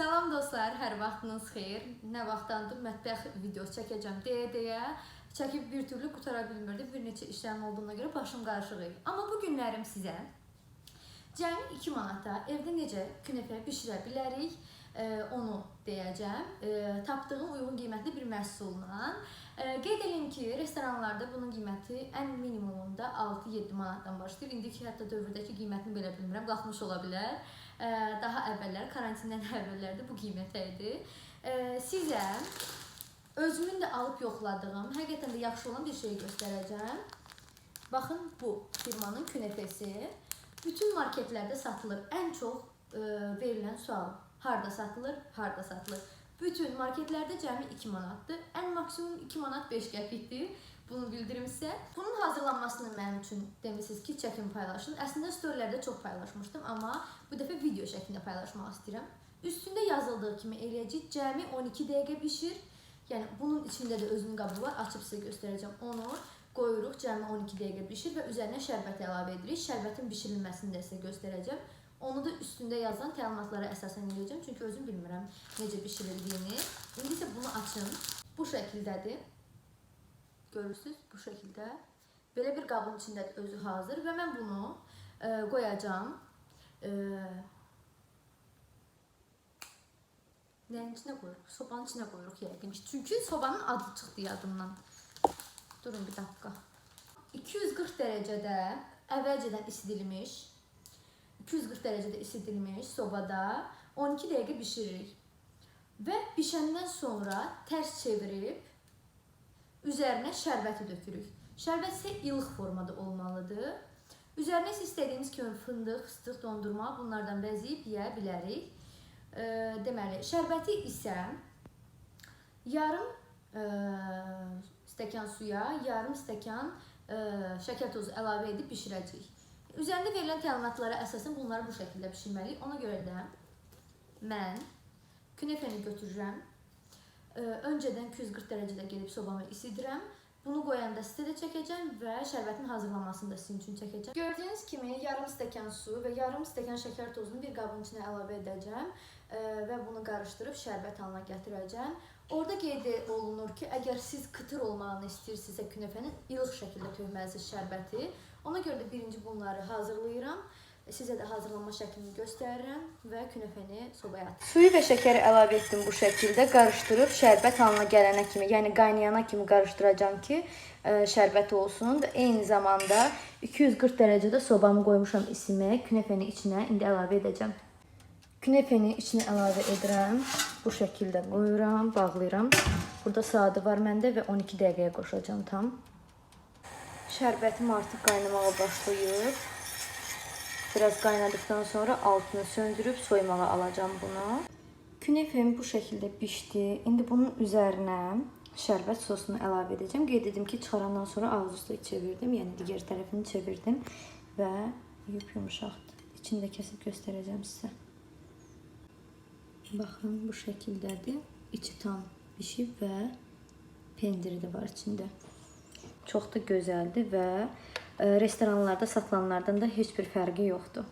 Salam dostlar, hər vaxtınız xeyir. Nə vaxtdandır mətbəx videosu çəkəcəm deyə-deyə çəkib bir türlü qutara bilmirdim. Bir neçə işlərim olduğuna görə başım qarışıq idi. Amma bu günlərim sizə cəmi 2 manata evdə necə künefə bişirə bilərik, onu deyəcəm. E, tapdığım uyğun qiymətli bir məhsulla. E, qeyd edim ki, restoranlarda bunun qiyməti ən minimumunda 6-7 manatdan başlayır. İndiki hətta dövrdəki qiymətini belə bilmirəm, qalxmış ola bilər. Daha əvvəllər, karantindən əvvəllərdə bu qiymətə idi. Sizə özümün də alıb yoxladığım, həqiqətən də yaxşı olan bir şey göstərəcəm. Baxın bu firmanın künefesi bütün marketlərdə satılır. Ən çox e, verilən sual harda satılır, harda satılır. Bütün marketlərdə cəmi 2 manatdır. Ən maksimum 2 manat 5 qəpikdir. Bunu bildirim. Bunun hazırlanmasını mənim üçün demisiniz ki, çəkin paylaşın. Əslində storylərdə çox paylaşmışdım, amma bu dəfə video şəklində paylaşmaq istəyirəm. Üstündə yazıldığı kimi eləyəcək cəmi 12 dəqiqə bişir. Yəni bunun içində də özünün qabı var. Açıb sizə göstərəcəm onu. Qoyuruq cəmi 12 dəqiqə bişir və üzərinə şərbət əlavə edirik. Şərbətin bişirilməsini də sizə göstərəcəm. Onu da üstündə yazılan təlimatlara əsasən eləyəcəm. Çünki özüm bilmirəm necə bişirildiyini. İndi isə bunu açın. Bu şəkildədir. Görürsüz bu şəkildə. Belə bir qabın içindədir özü hazır və mən bunu e, qoyacağam. E, Nəyin içinə qoyuruq? Sobanın içinə qoyuruq yəqin ki. Çünki sobanın adı çıxdı yadımdan. Durun bir dakika. 240 dərəcədə əvvəlcədən isidilmiş 240 dərəcədə isidilmiş sobada 12 dəqiqə bişiririk. Və bişəndən sonra tərs çevirib üzərinə şərbəti dökürük. Şərbət isə ilıq formada olmalıdır. Üzərinə isə istədiyiniz kimi fındıq, fıstıq, dondurma bunlardan bəzəyib yeyə bilərik. E, deməli, şərbəti isə yarım e, stəkan suya, yarım stəkan e, şəkər tozu əlavə edib bişirəcəyik. Üzərində verilən təlimatlara əsasən bunları bu şəkildə bişirməliyik. Ona görə də mən künefəni götürürəm. E, öncədən 240 dərəcədə gedib sobamı isidirəm. Bunu qoyanda sizə də çəkəcəm və şərbətin hazırlanmasını da sizin üçün çəkəcəm. Gördüyünüz kimi yarım stəkan su və yarım stəkan şəkər tozunu bir qabın içinə əlavə edəcəm e, və bunu qarışdırıb şərbət halına gətirəcəm. Orada qeyd olunur ki, əgər siz kıtır olmağını istəyirsinizsə künefənin ilıq şəkildə tökməlisiniz şərbəti. Ona görə də birinci bunları hazırlayıram. Sizə də hazırlanma şəklini göstərirəm və künefəni sobaya atıram. Suyu və şəkəri əlavə etdim bu şəkildə. Qarışdırıb şərbət halına gələnə kimi, yəni qaynayana kimi qarışdıracağam ki, ə, şərbət olsun. Eyni zamanda 240 dərəcədə sobamı qoymuşam isiməyə. Künefəni içinə indi əlavə edəcəm. Künefəni içinə əlavə edirəm. Bu şəkildə qoyuram, bağlayıram. Burada saatı var məndə və 12 dəqiqəyə qoşacağam tam. Şərbətim artıq qaynamağa başlayır. Biraz qaynadıktan sonra altını söndürüb soymağa alacağım bunu. Künefem bu şəkildə bişdi. İndi bunun üzərinə şərbət sosunu əlavə edəcəm. Qeyd edim ki, çıxarandan sonra ağız üstə çevirdim, yəni digər tərəfini çevirdim və yumşaqdır. İçini də kəsib göstərəcəm sizə. Baxın, bu şəkildədir. İçi tam bişib və pendiri də var içində. Çox da gözəldir və e, restoranlarda satılanlardan da heç bir fərqi yoxdur.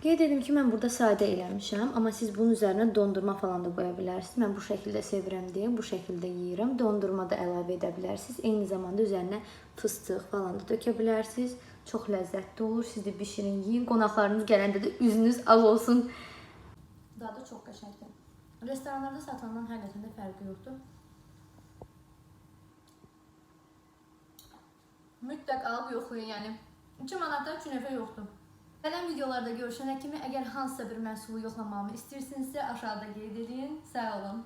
Qeyd edim ki, mən burada sadə eləmişəm, amma siz bunun üzərinə dondurma falan da qoya bilərsiniz. Mən bu şəkildə sevirəm deyə bu şəkildə yeyirəm. Dondurma da əlavə edə bilərsiniz. Eyni zamanda üzərinə fıstıq falan da dökə bilərsiniz. Çox ləzzətli olur. Siz də bişirin, yeyin. Qonaqlarınız gələndə də üzünüz ağ olsun. Dadı çox qəşəngdir. Restoranlarda satılandan həqiqətən də fərqi yoxdur. Mütləq alıb yoxlayın, yəni. 2 manatda künefə yoxdur. Gələn videolarda görüşənə kimi əgər hansısa bir məhsulu yoxlamamı istəyirsinizsə aşağıda qeyd edin. Sağ olun.